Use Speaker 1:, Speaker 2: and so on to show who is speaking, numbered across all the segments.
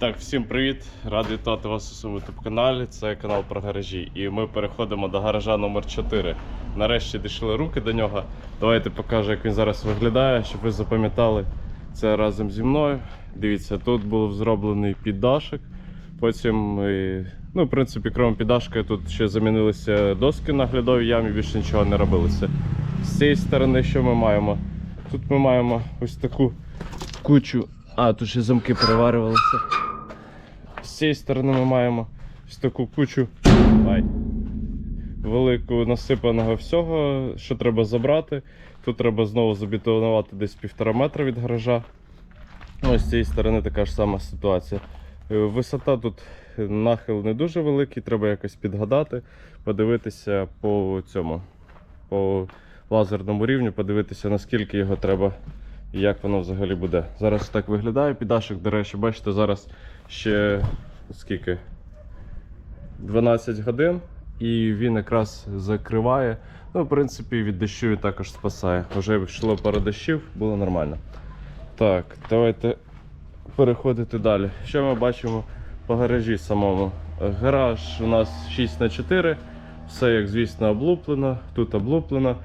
Speaker 1: Так, всім привіт! Радий вітати вас у своєму ютуб-каналі. Це канал про гаражі. І ми переходимо до гаража номер 4 Нарешті дійшли руки до нього. Давайте покажу, як він зараз виглядає, щоб ви запам'ятали це разом зі мною. Дивіться, тут був зроблений піддашик. Потім, ну, в принципі, крім піддашки, тут ще замінилися доски на глядовій ямі, більше нічого не робилося. З цієї сторони, що ми маємо? Тут ми маємо ось таку кучу. А, тут ще замки переварювалися. Цієї сторони ми маємо ось таку кучу ай, велику насипаного всього, що треба забрати. Тут треба знову забетонувати десь півтора метра від гаража. Ось з цієї сторони така ж сама ситуація. Е, Висота тут нахил не дуже великий, треба якось підгадати, подивитися по цьому, по лазерному рівню, подивитися, наскільки його треба і як воно взагалі буде. Зараз так виглядає підашок. До речі, бачите, зараз ще скільки? 12 годин, і він якраз закриває. Ну, в принципі, від дощу він також спасає. Вже йшло пару дощів, було нормально. Так, давайте переходити далі. Що ми бачимо по гаражі самому? Гараж у нас 6х4, все, як звісно, облуплено, тут облуплено.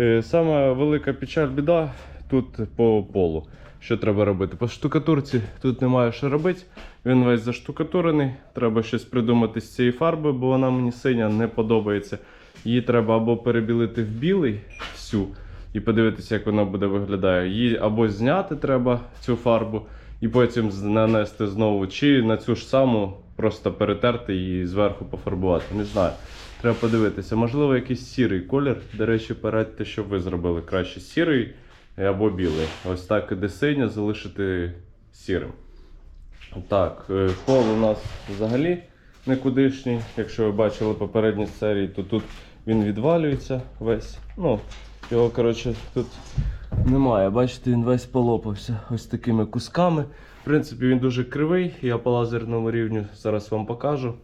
Speaker 1: Е, Саме велика печаль біда тут по полу. Що треба робити? По штукатурці тут немає що робити. Він весь заштукатурений. Треба щось придумати з цієї фарби, бо вона мені синя не подобається. Її треба або перебілити в білий всю і подивитися, як вона буде виглядає. Її або зняти треба цю фарбу і потім нанести знову, чи на цю ж саму просто перетерти і зверху пофарбувати. Не знаю. Треба подивитися. Можливо, якийсь сірий колір. До речі, порадьте, щоб ви зробили краще сірий або білий. Ось так іде синя, залишити сірим. Так, е, пол у нас взагалі никудишній. Якщо ви бачили попередні серії, то тут він відвалюється весь. Ну, його, коротше, тут немає. Бачите, він весь полопався ось такими кусками. В принципі, він дуже кривий. Я по лазерному рівню зараз вам покажу.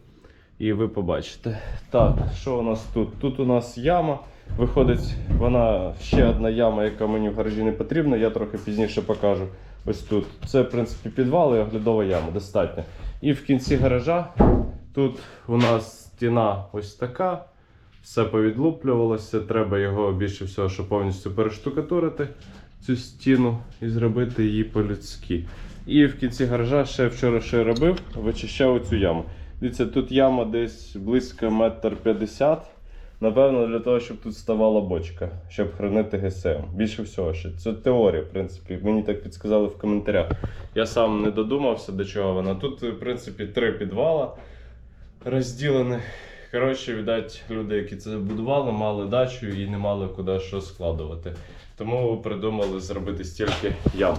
Speaker 1: І ви побачите. Так, що у нас тут? Тут у нас яма. Виходить, вона ще одна яма, яка мені в гаражі не потрібна, я трохи пізніше покажу. Ось тут. Це, в принципі, підвал і оглядова яма, достатньо. І в кінці гаража тут у нас стіна ось така. Все повідлуплювалося. Треба його більше всього, щоб повністю перештукатурити цю стіну і зробити її по-людськи. І в кінці гаража ще вчора ще робив, вичищав цю яму. Дивіться, тут яма десь близько метр п'ятдесят. Напевно, для того, щоб тут ставала бочка, щоб хранити ГСМ. Більше всього ще. Це теорія, в принципі. Мені так підсказали в коментарях. Я сам не додумався до чого вона. Тут, в принципі, три підвала розділені. Коротше, видать, люди, які це будували, мали дачу і не мали куди що складувати. Тому придумали зробити стільки ям.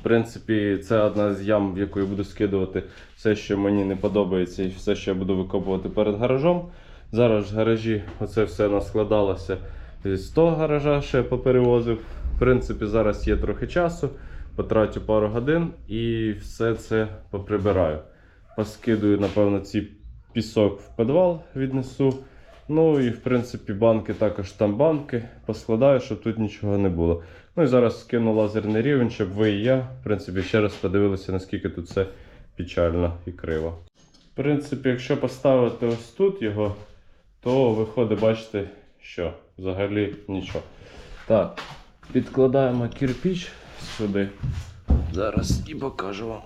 Speaker 1: В принципі, це одна з ям, в яку я буду скидувати все, що мені не подобається, і все, що я буду викопувати перед гаражом. Зараз в гаражі оце все наскладалося з того гаража, що я поперевозив. В принципі, зараз є трохи часу, потратю пару годин і все це поприбираю. Поскидую, напевно, ці пісок в підвал віднесу. Ну і в принципі банки також там банки поскладаю, щоб тут нічого не було. Ну і зараз скину лазерний рівень, щоб ви і я, в принципі, ще раз подивилися, наскільки тут все печально і криво. В принципі, якщо поставити ось тут його, то виходить, бачите, що взагалі нічого. Так, підкладаємо кирпіч сюди. Зараз і покажу вам.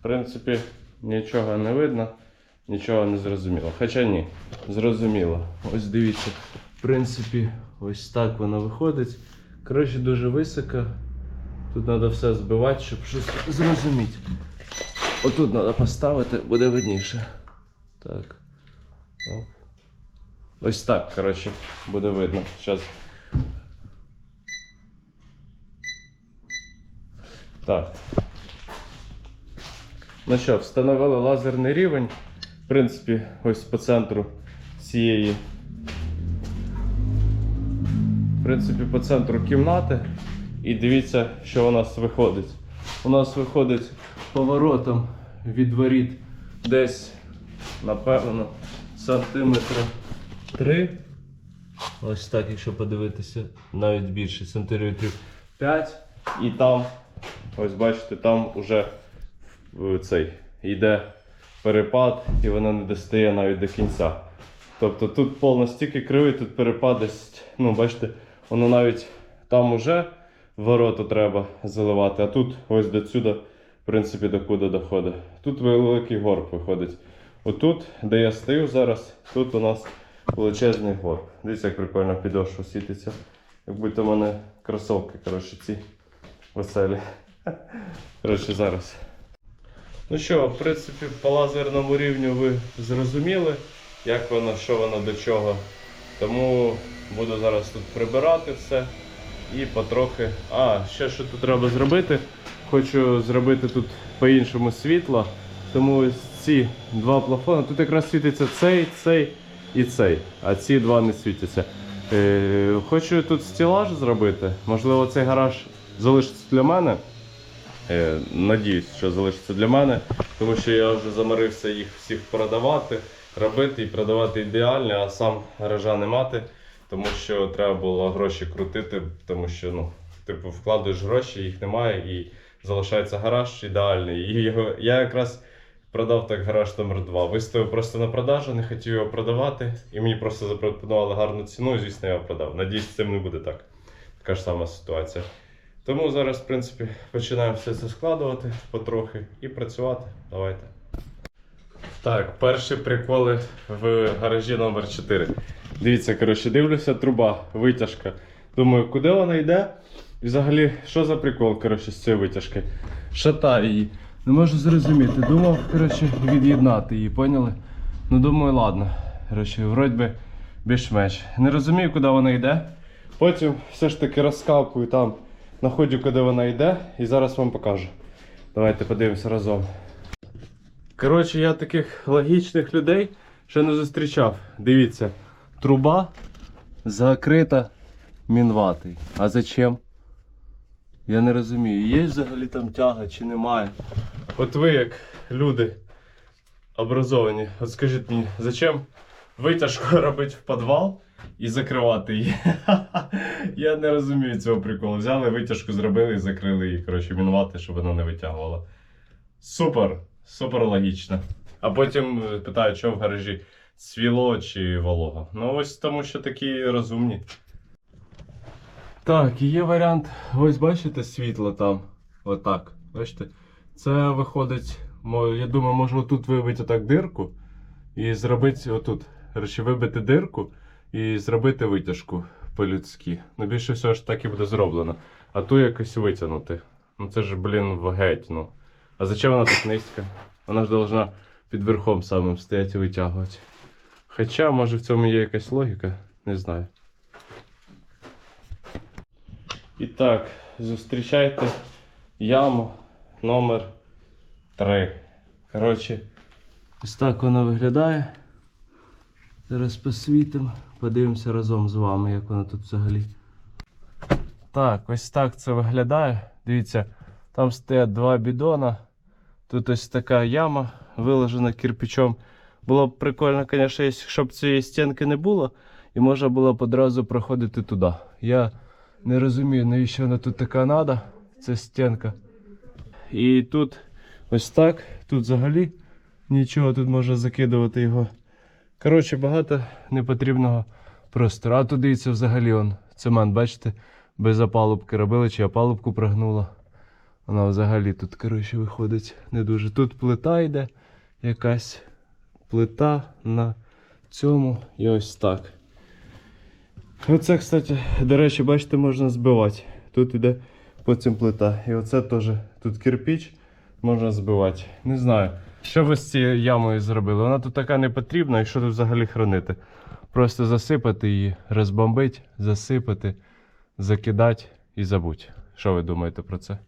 Speaker 1: В принципі, нічого не видно, нічого не зрозуміло. Хоча ні, зрозуміло. Ось дивіться, в принципі, ось так воно виходить. Коротше, дуже високо. Тут треба все збивати, щоб щось зрозуміти. Отут треба поставити, буде видніше. Так. Ось так, коротше, буде видно. Зараз. Так. Ну що, встановили лазерний рівень. В принципі, ось по центру цієї. В принципі, по центру кімнати. І дивіться, що у нас виходить. У нас виходить поворотом від воріт десь, напевно, сантиметра 3. Ось так, якщо подивитися, навіть більше, сантиметрів 5. І там, ось бачите, там уже е, цей йде перепад, і вона не достає навіть до кінця. Тобто тут пол настільки кривий, тут перепад десь, ну бачите, воно навіть там уже ворота треба заливати, а тут ось до сюди, в принципі, до куди доходить. Тут великий горб виходить. Отут, де я стою зараз, тут у нас величезний горб. Дивіться, як прикольно підошва світиться. Як будто в мене кросовки, коротше, ці веселі. Коротше, зараз. Ну що, в принципі, по лазерному рівню ви зрозуміли, як воно, що воно до чого. Тому буду зараз тут прибирати все і потрохи. А, ще що тут треба зробити. Хочу зробити тут по-іншому світло. Тому ось ці два плафони. Тут якраз світиться цей, цей і цей, а ці два не світяться. Е, хочу тут стілаж зробити. Можливо, цей гараж залишиться для мене. Е, Надіюсь, що залишиться для мене, тому що я вже замарився їх всіх продавати, робити і продавати ідеально, а сам гаража не мати, тому що треба було гроші крутити, тому що ну, типу, вкладаєш гроші, їх немає і залишається гараж ідеальний. І його, я якраз продав так гараж номер 2 Виставив просто на продажу, не хотів його продавати, і мені просто запропонували гарну ціну, звісно, я його продав. Надіюсь, цим не буде так. Така ж сама ситуація. Тому зараз, в принципі, починаємо все це складувати потрохи і працювати. Давайте. Так, перші приколи в гаражі номер 4 Дивіться, коротше, дивлюся, труба, витяжка. Думаю, куди вона йде? І взагалі, що за прикол, коротше, з цієї витяжки? Шатаю її. Не можу зрозуміти. Думав, коротше, від'єднати її, поняли? Ну думаю, ладно. Коротше, вроді би більш-менш. Не розумію, куди вона йде. Потім все ж таки розкапую там, знаходжу, куди вона йде, і зараз вам покажу. Давайте подивимося разом. Коротше, я таких логічних людей ще не зустрічав. Дивіться, труба закрита мінватий. А зачем? Я не розумію, є взагалі там тяга чи немає. От ви як люди образовані, от скажіть мені, зачем витяжку робити в підвал і закривати її? Я не розумію цього приколу. Взяли витяжку, зробили і закрили її, коротше, мінвати, щоб вона не витягувала. Супер, супер логічно. А потім е, питають, що в гаражі свіло чи волога. Ну ось тому, що такі розумні. Так, і є варіант. Ось бачите світло там. Отак. Бачите? Це виходить. Я думаю, можна тут вибити отак дирку і зробити отут. Коротше, вибити дирку і зробити витяжку по-людськи. Ну, більше всього ж так і буде зроблено. А ту якось витягнути. Ну це ж, блін, геть, ну. А зачем вона так низька? Вона ж должна під верхом самим стояти і витягувати. Хоча, може в цьому є якась логіка, не знаю. І так, зустрічайте яму номер 3. Коротше, ось так вона виглядає. Зараз посвітимо, подивимося разом з вами, як вона тут взагалі. Так, ось так це виглядає. Дивіться, там стоять два бідона. Тут ось така яма виложена кирпичом. Було б прикольно, звісно, щоб цієї стінки не було, і можна було б одразу проходити туди. Я не розумію, навіщо вона тут така треба, ця стінка. І тут ось так, тут взагалі нічого, тут можна закидувати його. Коротше, багато непотрібного простору. А тут дивіться взагалі он, цемент, бачите, без опалубки робили, чи опалубку прогнуло. Вона взагалі тут, коротше, виходить не дуже. Тут плита йде, якась плита на цьому і ось так. Оце, кстати, до речі, бачите, можна збивати. Тут іде потім плита. І оце теж тут кирпіч можна збивати. Не знаю, що ви з цією ямою зробили. Вона тут така не потрібна, і що тут взагалі хранити. Просто засипати її, розбомбити, засипати, закидати і забудь. Що ви думаєте про це?